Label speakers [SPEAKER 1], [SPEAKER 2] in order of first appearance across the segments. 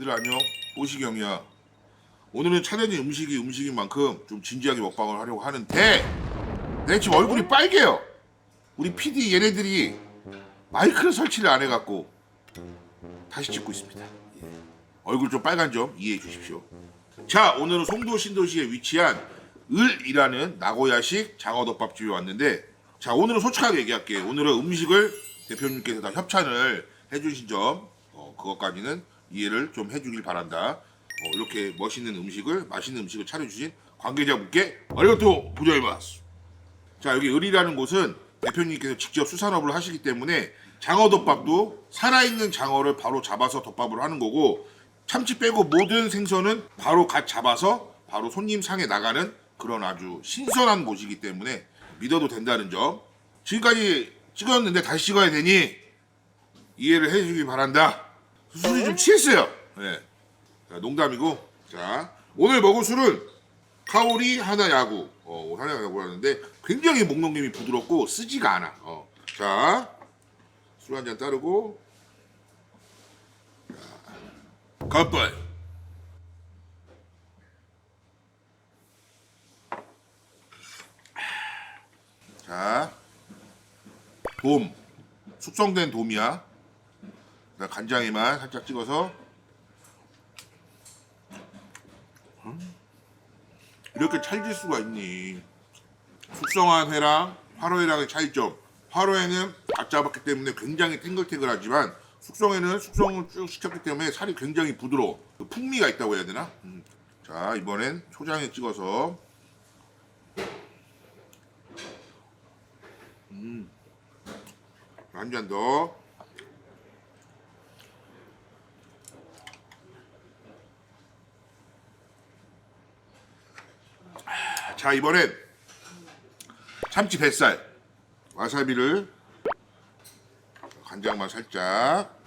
[SPEAKER 1] 얘들아 안녕. 오시경이야. 오늘은 차려진 음식이 음식인 만큼 좀 진지하게 먹방을 하려고 하는데 내 지금 얼굴이 빨개요. 우리 PD 얘네들이 마이크를 설치를 안 해갖고 다시 찍고 있습니다. 예. 얼굴 좀 빨간 점 이해해 주십시오. 자 오늘은 송도 신도시에 위치한 을이라는 나고야식 장어덮밥집에 왔는데 자 오늘은 솔직하게 얘기할게요. 오늘은 음식을 대표님께서 다 협찬을 해주신 점 어, 그것까지는 이해를 좀 해주길 바란다. 어, 이렇게 멋있는 음식을 맛있는 음식을 차려주신 관계자분께 아리가또 고자이마스 자 여기 을이라는 곳은 대표님께서 직접 수산업을 하시기 때문에 장어덮밥도 살아있는 장어를 바로 잡아서 덮밥을 하는 거고 참치 빼고 모든 생선은 바로 갓 잡아서 바로 손님 상에 나가는 그런 아주 신선한 곳이기 때문에 믿어도 된다는 점. 지금까지 찍었는데 다시 찍어야 되니 이해를 해주기 바란다 술이 좀 취했어요. 네. 자, 농담이고. 자 오늘 먹을 술은 카오리 하나 야구. 어, 하나 야구라는데 굉장히 목넘김이 부드럽고 쓰지가 않아. 어. 자 술 한 잔 따르고. 자,乾杯자, 돔. 숙성된 돔이야. 나 간장에만 살짝 찍어서 음, 이렇게 찰질 수가 있니? 숙성한 회랑 화로회랑의 차이점. 화로회는 갓 잡았기 때문에 굉장히 탱글탱글하지만 숙성회는 숙성을 쭉 시켰기 때문에 살이 굉장히 부드러워. 그 풍미가 있다고 해야 되나? 음. 자 이번엔 초장에 찍어서 한잔 더. 자 이번엔 참치 뱃살. 와사비를 간장만 살짝.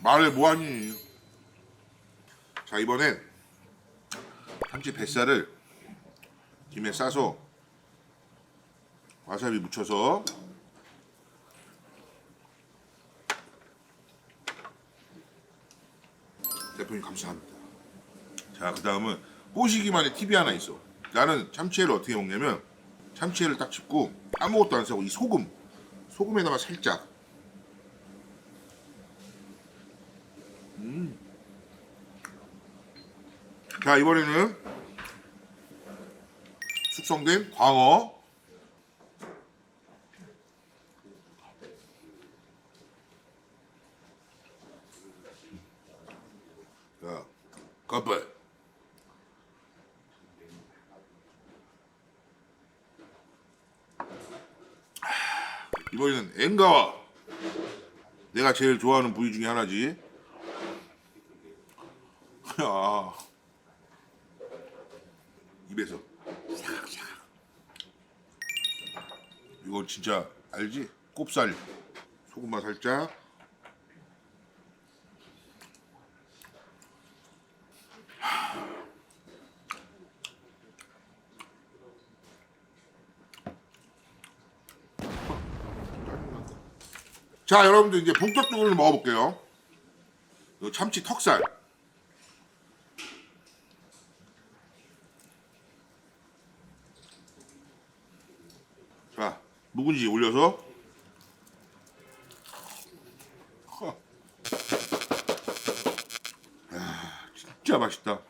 [SPEAKER 1] 말을 뭐하니 자 이번엔 참치 뱃살을 김에 싸서 와사비 묻혀서 대표님 감사합니다. 자, 그 다음은 뽀시기만의 팁이 하나 있어. 나는 참치회를 어떻게 먹냐면 참치회를 딱 짚고 아무것도 안 쓰고 이 소금, 소금에다가 살짝. 음. 자, 이번에는 숙성된 광어 자,乾 杯. 이번에는 엔가와 내가 제일 좋아하는 부위 중에 하나지. 야, 입에서. 이거 진짜 알지? 꼽살 소금만 살짝. 자, 여러분들 이제 본격적으로 먹어볼게요. 요 참치 턱살. 자, 묵은지 올려서. 허. 야, 진짜 맛있다.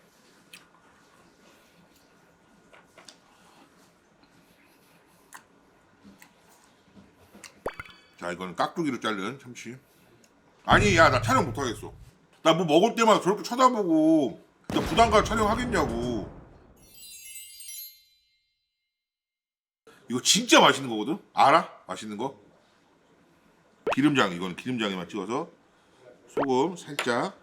[SPEAKER 1] 이거는 깍두기로 자른 참치. 아니 야 나 촬영 못하겠어. 나 뭐 먹을 때마다 저렇게 쳐다보고 나 부담감 촬영하겠냐고. 이거 진짜 맛있는 거거든? 알아? 맛있는 거? 기름장 이거는 기름장에만 찍어서 소금 살짝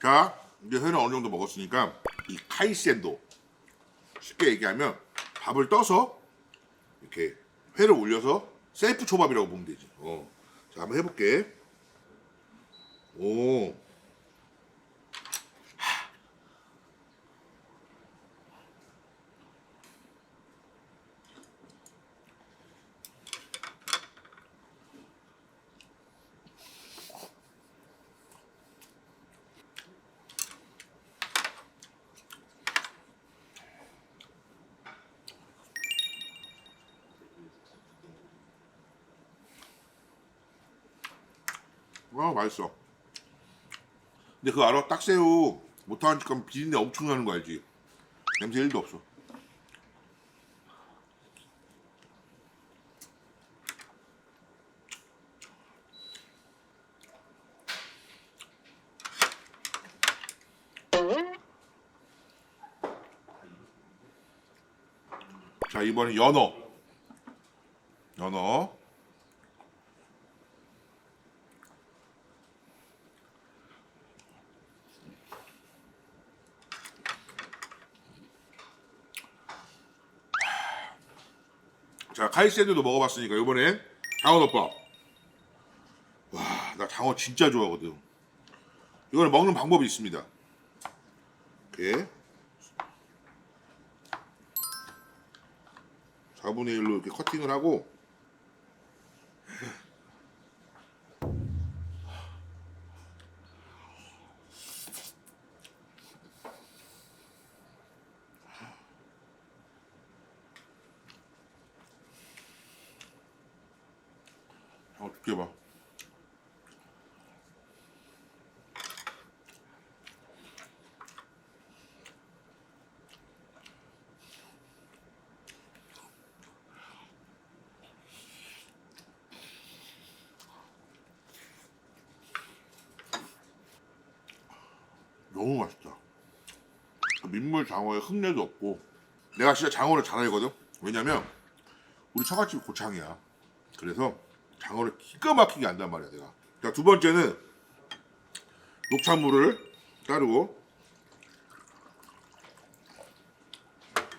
[SPEAKER 1] 자 이제 회는 어느 정도 먹었으니까 이 카이센도 쉽게 얘기하면 밥을 떠서 이렇게 회를 올려서 셀프 초밥이라고 보면 되지. 어. 자 한번 해볼게. 오. 와 맛있어. 근데 그거 알아? 딱새우 못하니까 비린내 엄청 나는 거 알지? 냄새 1도 없어. 자 이번엔 연어. 연어. 자 카이센도도 먹어봤으니까 이번엔 장어덮밥. 와 나 장어 진짜 좋아하거든. 이거는 먹는 방법이 있습니다. 이렇게. 4분의 1로 이렇게 커팅을 하고 어 두께 봐 너무 맛있다. 민물 장어에 흙내도 없고 내가 진짜 장어를 잘 알거든. 왜냐면 우리 처갓집 고창이야. 그래서 장어를 기가 막히게 안단 말이야 내가. 자 두 번째는 녹차물을 따르고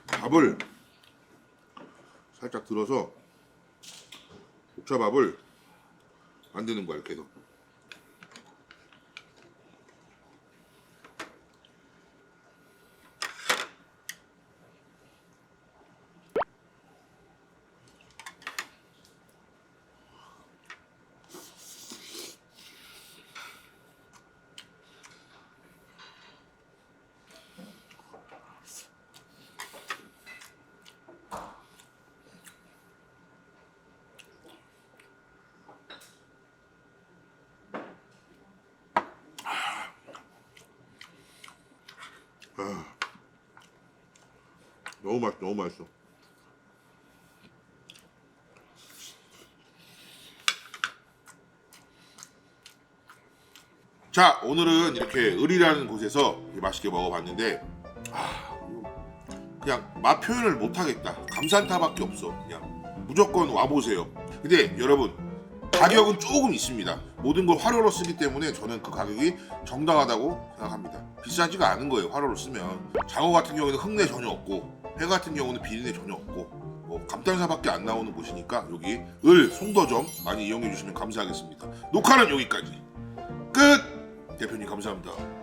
[SPEAKER 1] 밥을 살짝 들어서 녹차밥을 만드는 거야 이렇게 해서. 너무 맛있어 너무 맛있어. 자 오늘은 이렇게 을이라는 곳에서 맛있게 먹어봤는데 아 그냥 맛 표현을 못하겠다. 감산타밖에 없어 그냥. 무조건 와보세요. 근데 여러분 가격은 조금 있습니다. 모든 걸 화로로 쓰기 때문에 저는 그 가격이 정당하다고 생각합니다. 비싸지가 않은 거예요 화로로 쓰면. 장어 같은 경우에는 흙내 전혀 없고 회 같은 경우는 비린내 전혀 없고 뭐 감탄사밖에 안 나오는 곳이니까 여기 을 송도점 많이 이용해 주시면 감사하겠습니다. 녹화는 여기까지. 끝! 대표님 감사합니다